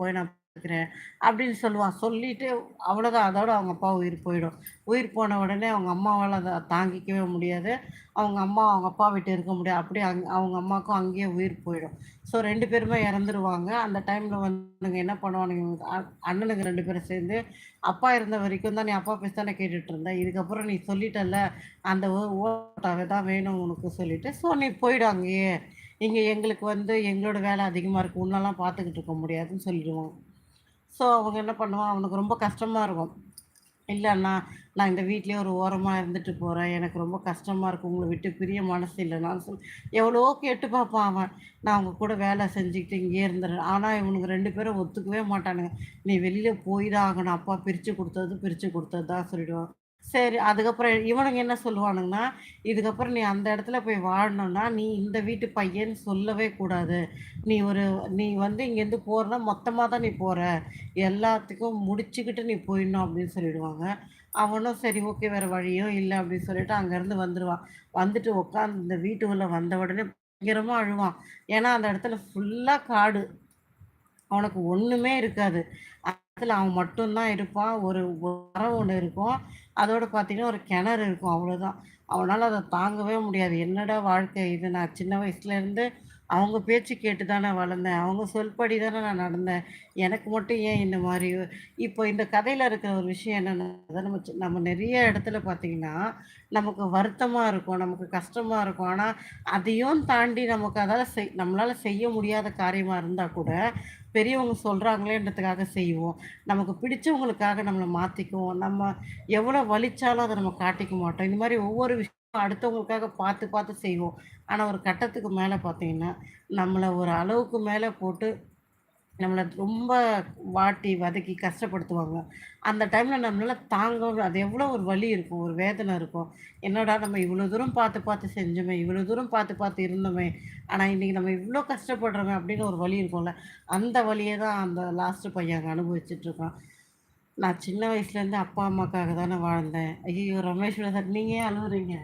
போய் நான் பார்த்துக்கிறேன் அப்படின்னு சொல்லுவான். சொல்லிட்டு அவ்வளோதான் அதோட அவங்க அப்பா உயிர் போயிடும். உயிர் போன உடனே அவங்க அம்மாவால் அதை தாங்கிக்கவே முடியாது. அவங்க அம்மா அவங்க அப்பா விட்டு இருக்க முடியாது. அப்படியே அங் அவங்க அம்மாவுக்கும் அங்கேயே உயிர் போயிடும். ஸோ ரெண்டு பேருமே இறந்துருவாங்க. அந்த டைமில் வந்துங்க என்ன பண்ணுவானுங்க அண்ணனுக்கு ரெண்டு பேரும் சேர்ந்து அப்பா இருந்த வரைக்கும் தான் நீ அப்பா பேச தானே கேட்டுட்டு இருந்தேன் இதுக்கப்புறம் நீ சொல்லிட்டல்ல அந்த ஓட்டாவே தான் வேணும் உனக்கு சொல்லிட்டு. ஸோ நீ போயிடு அங்கேயே. இங்கே எங்களுக்கு வந்து எங்களோட வேலை அதிகமாக இருக்குது உன்னெல்லாம் பார்த்துக்கிட்டு இருக்க முடியாதுன்னு சொல்லிடுவாங்க ஸோ அவங்க என்ன பண்ணுவான் அவனுக்கு ரொம்ப கஷ்டமாக இருக்கும். இல்லை அண்ணா நான் இந்த வீட்லேயே ஒரு ஓரமாக இருந்துட்டு போகிறேன் எனக்கு ரொம்ப கஷ்டமாக இருக்கும் உங்களை விட்டு பிரிய மனசு இல்லைனாலும் சொல்லி சொல் கேட்டு பார்ப்பான் அவன். நான் அவங்க கூட வேலை செஞ்சுக்கிட்டு இங்கேயே இருந்துடுறேன். ஆனால் இவனுக்கு ரெண்டு பேரும் ஒத்துக்கவே மாட்டானுங்க. நீ வெளியில் போய் தான் ஆகணும் அப்பா பிரித்து கொடுத்தது பிரித்து கொடுத்தது தான் சொல்லிடுவான். சரி அதுக்கப்புறம் இவனுங்க என்ன சொல்லுவானுங்கன்னா இதுக்கப்புறம் நீ அந்த இடத்துல போய் வாழணும்னா நீ இந்த வீட்டு பையன்னு சொல்லவே கூடாது. நீ ஒரு நீ வந்து இங்கேருந்து போகிறனா மொத்தமாக தான் நீ போகிற எல்லாத்துக்கும் முடிச்சுக்கிட்டு நீ போயிடணும் அப்படின்னு சொல்லிடுவாங்க. அவனும் சரி ஓகே வேறு வழியும் இல்லை அப்படின்னு சொல்லிட்டு அங்கேருந்து வந்துடுவான் வந்துட்டு உட்காந்து இந்த வீட்டுக்குள்ளே வந்த உடனே பயங்கரமாக அழுவான். ஏன்னா அந்த இடத்துல ஃபுல்லாக காடு. அவனுக்கு ஒன்றுமே இருக்காது. இடத்துல அவன் மட்டும்தான் இருப்பான். ஒரு மரம் ஒன்று இருக்கும். அதோட பார்த்தீங்கன்னா, ஒரு கிணறு இருக்கும். அவ்வளோதான். அவனால் அதை தாங்கவே முடியாது. என்னடா வாழ்க்கை இது! நான் சின்ன வயசுலேருந்து அவங்க பேச்சு கேட்டு தானே வளர்ந்தேன். அவங்க சொல்படி தானே நான் நடந்தேன். எனக்கு மட்டும் ஏன் இந்த மாதிரி இப்போ இந்த கதையில் இருக்கிற ஒரு விஷயம் என்னென்னா நம்ம நம்ம நிறைய இடத்துல பார்த்தீங்கன்னா, நமக்கு வருத்தமாக இருக்கும். நமக்கு கஷ்டமாக இருக்கும். ஆனால் அதையும் தாண்டி நமக்கு அதால் செய் நம்மளால் செய்ய முடியாத காரியமாக இருந்தால் கூட, பெரியவங்க சொல்கிறாங்களேன்றதுக்காக செய்வோம். நமக்கு பிடிச்சவங்களுக்காக நம்மளை மாற்றிக்குவோம் நம்ம எவ்வளோ வலிச்சாலும் அதை நம்ம காட்டிக்க மாட்டோம். இந்த மாதிரி ஒவ்வொரு விஷயம் அடுத்தவங்களுக்காக பார்த்து, பார்த்து செய்வோம். ஆனால் ஒரு கட்டத்துக்கு மேலே பார்த்தீங்கன்னா, நம்மளை ஒரு அளவுக்கு மேலே போட்டு நம்மளை ரொம்ப வாட்டி, வதக்கி கஷ்டப்படுத்துவாங்க. அந்த டைமில் நம்மளால் தாங்க அது எவ்வளோ ஒரு வலி இருக்கும். ஒரு வேதனை இருக்கும். என்னடா நம்ம இவ்வளோ தூரம் பார்த்து, பார்த்து செஞ்சோமே! இவ்வளோ தூரம் பார்த்து, பார்த்து இருந்தோமே! ஆனால் இன்றைக்கி நம்ம இவ்வளோ கஷ்டப்படுறோமே! அப்படின்னு ஒரு வலி இருக்கும்ல. அந்த வழியை தான் அந்த லாஸ்ட்டு பையன் அங்க நான் சின்ன வயசுலேருந்து அப்பா, அம்மாக்காக தானே வாழ்ந்தேன். ஐயோ ரமேஷ் சார் நீங்க ஏன் அழுகுறீங்க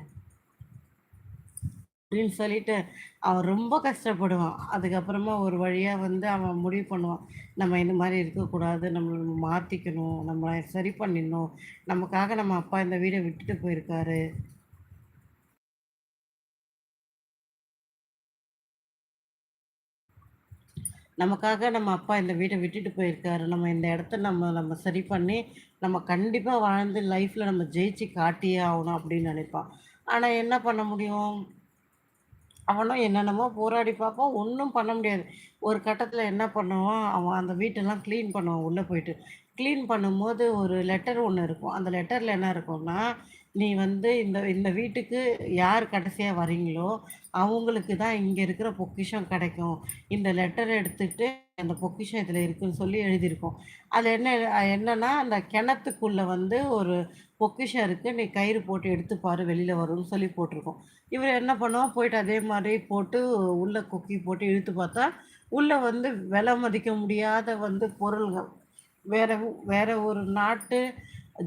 அப்படின்னு சொல்லிட்டு, அவன் ரொம்ப கஷ்டப்படுவான். அதுக்கப்புறமா ஒரு வழியாக வந்து அவன் முடிவு பண்ணுவான். நம்ம இந்த மாதிரி இருக்கக்கூடாது. நம்ம மாற்றிக்கணும் நம்மளை சரி பண்ணிடணும். நமக்காக நம்ம அப்பா இந்த வீடை விட்டுட்டு போயிருக்காரு. நமக்காக நம்ம அப்பா இந்த வீட்டை விட்டுட்டு போயிருக்காரு. நம்ம இந்த இடத்த நம்ம நம்ம சரி பண்ணி, நம்ம கண்டிப்பாக வாழ்ந்து லைஃப்பில் நம்ம ஜெயிச்சு காட்டியே ஆகணும் அப்படின்னு நினைப்பான். ஆனால் என்ன பண்ண முடியும்? அவனும் என்னென்னமோ போராடி பார்ப்பான். ஒன்றும் பண்ண முடியாது. ஒரு கட்டத்தில் என்ன பண்ணுவான், அவன் அந்த வீட்டெல்லாம் க்ளீன் பண்ணுவான் உள்ளே போயிட்டு. க்ளீன் பண்ணும்போது ஒரு லெட்டர் ஒன்று இருக்கும். அந்த லெட்டரில் என்ன இருக்கும்னா, "நீ வந்து இந்த இந்த வீட்டுக்கு யார் கடைசியாக வரீங்களோ, அவங்களுக்கு தான் இங்கே இருக்கிற பொக்கிஷம் கிடைக்கும். இந்த லெட்டர் எடுத்துகிட்டு அந்த பொக்கிஷம் இதில் இருக்குன்னு" சொல்லி எழுதியிருக்கோம் அது என்ன என்னென்னா அந்த கிணத்துக்குள்ளே வந்து ஒரு பொக்கிஷம் இருக்குது நீ கயிறு போட்டு எடுத்து பாரு வெளியில் வரும்னு சொல்லி போட்டிருக்கோம் இவர் என்ன பண்ணுவோம் போயிட்டு அதே மாதிரி போட்டு உள்ளே கொக்கி போட்டு இழுத்து பார்த்தா, உள்ளே வந்து விலை மதிக்க முடியாத வந்து பொருள்கள். வேறு வேறு ஒரு நாட்டு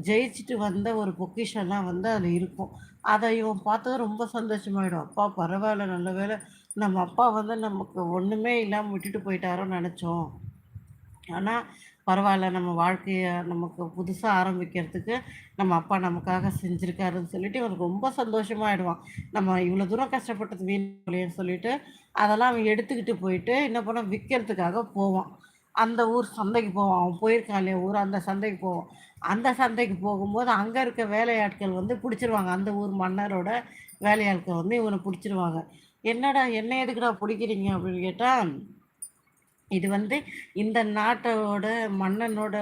ஜெயிச்சுட்டு வந்த ஒரு பொக்கிஷம்லாம் வந்து அதில் இருக்கும். அதை இவன் பார்த்தது ரொம்ப சந்தோஷமாயிடும். அப்பா பரவாயில்ல நல்ல வேலை நம்ம அப்பா வந்து நமக்கு ஒன்றுமே இல்லாமல் விட்டுட்டு போயிட்டாரோன்னு நினச்சோம் ஆனால் பரவாயில்ல நம்ம வாழ்க்கையை நமக்கு புதுசாக ஆரம்பிக்கிறதுக்கு நம்ம அப்பா நமக்காக செஞ்சுருக்காருன்னு சொல்லிட்டு இவனுக்கு ரொம்ப சந்தோஷமாயிடுவான். நம்ம இவ்வளோ தூரம் கஷ்டப்பட்டது வீண் சொல்லிட்டு, அதெல்லாம் அவன் எடுத்துக்கிட்டு போயிட்டு என்ன பண்ணுவான், விற்கிறதுக்காக போவான். அந்த ஊர் சந்தைக்கு போவான். அவன் போயிருக்கான் இல்லையா ஊர், அந்த சந்தைக்கு போவான். அந்த சந்தைக்கு போகும்போது அங்கே இருக்க வேலையாட்கள் வந்து பிடிச்சிருவாங்க அந்த ஊர் மன்னரோட வேலையாட்கள் வந்து இவன பிடிச்சிருவாங்க "என்னடா என்ன எதுக்குடா பிடிக்கிறீங்க அப்படின்னு கேட்டால் இது வந்து இந்த நாட்டோட மன்னனோட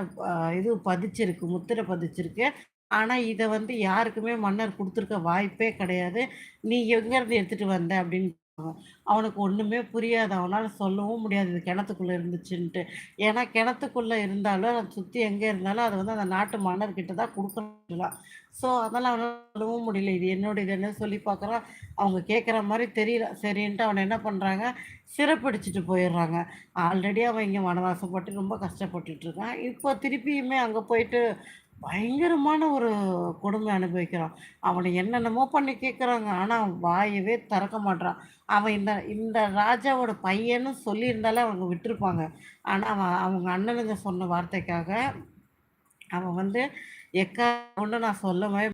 இது பதிச்சிருக்கு. முத்திரை பதிச்சிருக்கு. ஆனா, இதை வந்து யாருக்குமே மன்னர் கொடுத்துருக்க வாய்ப்பே கிடையாது. "நீ எங்கேருந்து எடுத்துட்டு வந்த?" அப்படின்னு அவனுக்கு ஒண்ணுமே புரியாது. அவனால சொல்லவும் முடியாது இது கிணத்துக்குள்ள இருந்துச்சுன்ட்டு. ஏன்னா, கிணத்துக்குள்ள இருந்தாலும் அத சுத்தி எங்க இருந்தாலும் அது வந்து அந்த நாட்டு மன்னர்கிட்ட தான் கொடுக்கலாம் ஸோ, அதனால அவனால சொல்லவும் முடியல. இது என்னோடதுன்னு சொல்லி பார்க்குறான். அவங்க கேட்குற மாதிரி தெரியல. சரின்ட்டு அவனை என்ன பண்ணுறாங்க சிறைப்பிடிச்சுட்டு போயிடுறாங்க. ஆல்ரெடி அவன் இங்கே வனவாசப்பட்டு ரொம்ப கஷ்டப்பட்டுட்டு இருக்கான். இப்போ திருப்பியுமே அங்கே போயிட்டு பயங்கரமான ஒரு கொடுமை அனுபவிக்கிறான். அவனை என்னென்னமோ பண்ணி கேட்குறாங்க. ஆனால் அவன் வாயவே திறக்க மாட்டான் அவன் இந்த இந்த ராஜாவோட பையன்னு சொல்லியிருந்தாலே அவங்க விட்டுருப்பாங்க. ஆனால் அவன் அவங்க அண்ணனுங்க சொன்ன வார்த்தைக்காக, அவன் வந்து எக்கா ஒன்று நான் சொல்லவே